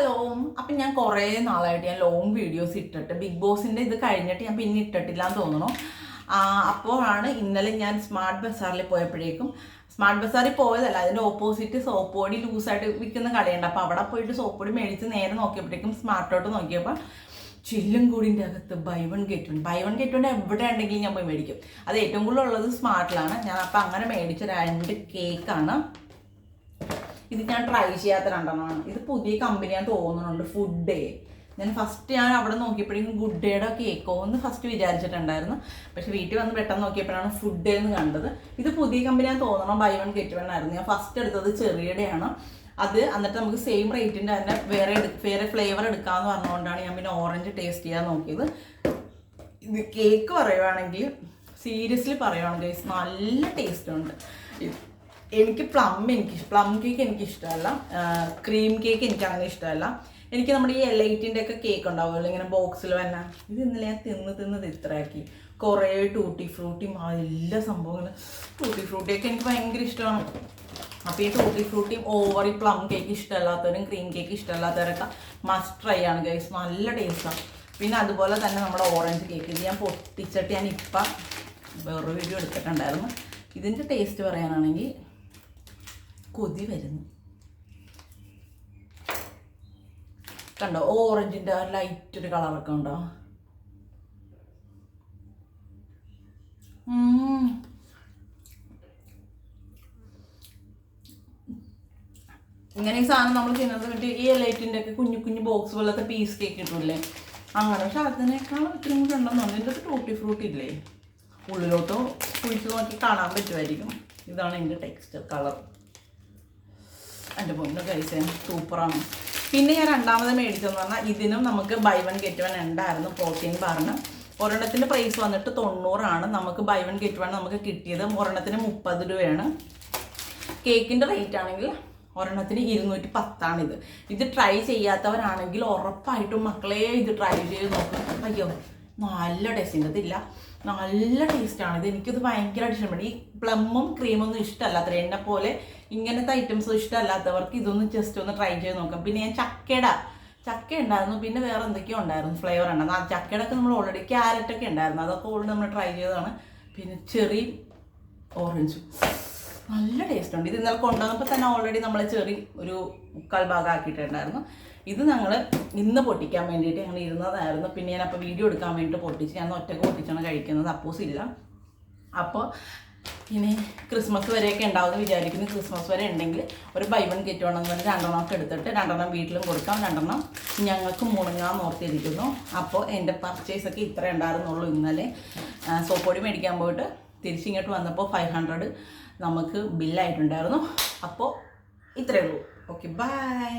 Hello അപ്പം ഞാൻ കുറേ നാളായിട്ട് ഞാൻ ലോങ് വീഡിയോസ് ഇട്ടിട്ട് ബിഗ് ബോസിന്റെ ഇത് കഴിഞ്ഞിട്ട് ഞാൻ പിന്നെ ഇട്ടിട്ടില്ല എന്ന് തോന്നുന്നു അപ്പോഴാണ് ഇന്നലെ ഞാൻ സ്മാർട്ട് ബസാറിൽ പോയപ്പോഴേക്കും സ്മാർട്ട് ബസാറിൽ പോയതല്ല അതിന്റെ ഓപ്പോസിറ്റ് സോപ്പ് പൊടി ലൂസായിട്ട് വിൽക്കുന്ന കടയുണ്ട്. അപ്പോൾ അവിടെ പോയിട്ട് സോപ്പ് പൊടി മേടിച്ച് നേരെ നോക്കിയപ്പോഴേക്കും സ്മാർട്ടോട്ട് നോക്കിയപ്പോൾ ചില്ലും കൂടിന്റെ അകത്ത് buy one get one buy one get one എവിടെ ഉണ്ടെങ്കിലും ഞാൻ പോയി മേടിക്കും. അത് ഏറ്റവും കൂടുതൽ ഉള്ളത് സ്മാർട്ടിലാണ് ഞാൻ അപ്പോൾ അങ്ങനെ മേടിച്ച രണ്ട് കേക്കാണ് ഇത് ഞാൻ ട്രൈ ചെയ്യാത്ത രണ്ടെണ്ണമാണ്. ഇത് പുതിയ കമ്പനിയാന്ന് തോന്നുന്നുണ്ട് ഫുഡ് ഞാൻ ഫസ്റ്റ് ഞാൻ അവിടെ നോക്കിയപ്പോഴേക്കും ഗുഡ് ഡേയുടെ കേക്കോ എന്ന് ഫസ്റ്റ് വിചാരിച്ചിട്ടുണ്ടായിരുന്നു. പക്ഷെ വീട്ടിൽ വന്ന് പെട്ടെന്ന് നോക്കിയപ്പോഴാണ് ഫുഡ് ഡേ എന്ന് കണ്ടത്. ഇത് പുതിയ കമ്പനിയാന്ന് തോന്നണം ബൈ വൺ ഗെറ്റ് വൺ ആയിരുന്നു. ഞാൻ ഫസ്റ്റ് എടുത്തത് ചെറിയടെയാണ്. അത് എന്നിട്ട് നമുക്ക് സെയിം റേറ്റിന്റെ തന്നെ വേറെ വേറെ ഫ്ലേവർ എടുക്കാമെന്ന് പറഞ്ഞുകൊണ്ടാണ് ഞാൻ പിന്നെ ഓറഞ്ച് ടേസ്റ്റ് ചെയ്യാൻ നോക്കിയത്. ഇത് കേക്ക് പറയുവാണെങ്കിൽ സീരിയസ്ലി പറയുവാണെങ്കിൽ നല്ല ടേസ്റ്റ് ഉണ്ട്. എനിക്ക് പ്ലം എനിക്ക് പ്ലം കേക്ക് എനിക്ക് ഇഷ്ടമല്ല ക്രീം കേക്ക് എനിക്ക് അങ്ങനെ ഇഷ്ടമല്ല. എനിക്ക് നമ്മുടെ ഈ എലൈറ്റിന്റെ ഒക്കെ കേക്ക് ഉണ്ടാവുമല്ലോ ഇങ്ങനെ ബോക്സിൽ വന്ന ഇത് ഇന്നലെ ഞാൻ തിന്ന് തിന്നത് ഇത്രയാക്കി. കുറേ ടൂട്ടി ഫ്രൂട്ടിയും എല്ലാ സംഭവങ്ങളും. ടൂട്ടി ഫ്രൂട്ടിയൊക്കെ എനിക്ക് ഭയങ്കര ഇഷ്ടമാണ്. അപ്പോൾ ഈ ടൂട്ടി ഫ്രൂട്ടിയും ഓവർ ഈ പ്ലം കേക്ക് ഇഷ്ടമല്ലാത്തവരും ക്രീം കേക്ക് ഇഷ്ടമല്ലാത്തവരൊക്കെ മസ്റ്റ് ട്രൈ ആണ് ഗൈസ് നല്ല ടേസ്റ്റാണ് പിന്നെ അതുപോലെ തന്നെ നമ്മുടെ ഓറഞ്ച് കേക്ക് ഇത് ഞാൻ പൊട്ടിച്ചിട്ട് ഞാൻ ഇപ്പം വേറൊരു വീഡിയോ എടുത്തിട്ടുണ്ടായിരുന്നു. ഇതിന്റെ ടേസ്റ്റ് പറയാനാണെങ്കിൽ കൊതി വരുന്നു. കണ്ടോ? ഓറഞ്ചിന്റെ ലൈറ്റ് ഒരു കളറൊക്കെ ഉണ്ടോ. ഇങ്ങനെ ഈ സാധനം നമ്മൾ തിന്നത് മറ്റേ ഈ ലൈറ്റിന്റെ ഒക്കെ കുഞ്ഞു കുഞ്ഞു ബോക്സ് പോലത്തെ പീസ് കേക്ക് കിട്ടൂല്ലേ അങ്ങനെ. പക്ഷെ അതിനേക്കാളും ഇത്രയും കൂടെ ഉണ്ടെന്ന് തോന്നുന്നു ടൂട്ടി ഫ്രൂട്ട് ഇല്ലേ? ഉള്ളിലോട്ട് കുഴിച്ച് നോക്കി കാണാൻ പറ്റുമായിരിക്കും. ഇതാണ് ഇതിന്റെ ടെക്സ്റ്റർ കളർ എന്റെ പൊന്നു കഴിച്ചേ സൂപ്പറാണ്. പിന്നെ ഞാൻ രണ്ടാമത് മേടിച്ചതെന്ന് പറഞ്ഞാൽ ഇതിനും നമുക്ക് ബൈ വൺ ഗെറ്റ് വൺ ഉണ്ടായിരുന്നു പ്രോട്ടീൻ ബാറിന് ഒരെണ്ണത്തിന്റെ പ്രൈസ് വന്നിട്ട് തൊണ്ണൂറാണ്. നമുക്ക് ബൈ വൺ ഗെറ്റ് വൺ നമുക്ക് കിട്ടിയത് ഒരെണ്ണത്തിന് മുപ്പത് രൂപയാണ്. കേക്കിന്റെ റേറ്റ് ആണെങ്കിൽ ഒരെണ്ണത്തിന് ഇരുന്നൂറ്റി പത്താണിത് ഇത്. ട്രൈ ചെയ്യാത്തവരാണെങ്കിൽ ഉറപ്പായിട്ടും മക്കളെ ഇത് ട്രൈ ചെയ്ത് നോക്കും. അയ്യോ. നല്ല ടേസ്റ്റ് ഇതില്ല. നല്ല ടേസ്റ്റാണ് ഇത് എനിക്കിത് ഭയങ്കരമായിട്ട് ഇഷ്ടപ്പെട്ടു ഈ പ്ലമ്മും ക്രീമും ഒന്നും ഇഷ്ടമല്ലാത്ത എന്നെ പോലെ ഇങ്ങനത്തെ ഐറ്റംസും ഇഷ്ടമല്ലാത്തവർക്ക് ഇതൊന്ന് ജസ്റ്റ് ഒന്ന് ട്രൈ ചെയ്ത് നോക്കാം. പിന്നെ ഞാൻ ചക്കയുടെ ചക്ക ഉണ്ടായിരുന്നു. പിന്നെ വേറെ എന്തൊക്കെയോ ഉണ്ടായിരുന്നു. ഫ്ലേവർ ഉണ്ടായിരുന്നു ആ ചക്കയുടെ നമ്മൾ ഓൾറെഡി ക്യാരറ്റൊക്കെ ഉണ്ടായിരുന്നു. അതൊക്കെ ഓൾറെഡി നമ്മൾ ട്രൈ ചെയ്തതാണ്. പിന്നെ ചെറി ഓറഞ്ചും നല്ല ടേസ്റ്റ് ഉണ്ട്. ഇത് ഇന്നലെ കൊണ്ടുവന്നപ്പോൾ തന്നെ ഓൾറെഡി നമ്മൾ ചെറിയ ഒരു മുക്കാൽ ഭാഗം ആക്കിയിട്ടുണ്ടായിരുന്നു. ഇത് ഞങ്ങൾ ഇന്ന് പൊട്ടിക്കാൻ വേണ്ടിയിട്ട് ഞങ്ങൾ ഇരുന്നതായിരുന്നു. പിന്നെ ഞാൻ അപ്പോൾ വീഡിയോ എടുക്കാൻ വേണ്ടിയിട്ട് പൊട്ടിച്ച് ഞാൻ ഒറ്റയ്ക്ക് പൊട്ടിച്ചാണ് കഴിക്കുന്നത്. അപ്പോസ് ഇല്ല. അപ്പോൾ ഇനി ക്രിസ്മസ് വരെയൊക്കെ ഉണ്ടാവുമെന്ന് വിചാരിക്കുന്നു. ക്രിസ്മസ് വരെ ഉണ്ടെങ്കിൽ ഒരു ബൈ വൺ കെറ്റ് വേണം എന്ന് പറഞ്ഞ് രണ്ടെണ്ണം ഒക്കെ എടുത്തിട്ട് രണ്ടെണ്ണം വീട്ടിലും കൊടുക്കാം. രണ്ടെണ്ണം ഞങ്ങൾക്ക് മുണങ്ങാൻ ഓർത്തിരിക്കുന്നു. അപ്പോൾ എന്റെ പർച്ചേസ് ഒക്കെ ഇത്ര ഉണ്ടായിരുന്നുള്ളൂ ഇന്നലെ. സോപ്പോടി മേടിക്കാൻ പോയിട്ട് തിരിച്ചിങ്ങോട്ട് വന്നപ്പോൾ ഫൈവ് ഹൺഡ്രഡ് നമുക്ക് ബില്ലായിട്ടുണ്ടായിരുന്നു അപ്പോൾ ഇത്രയേ ഉള്ളൂ. Okay bye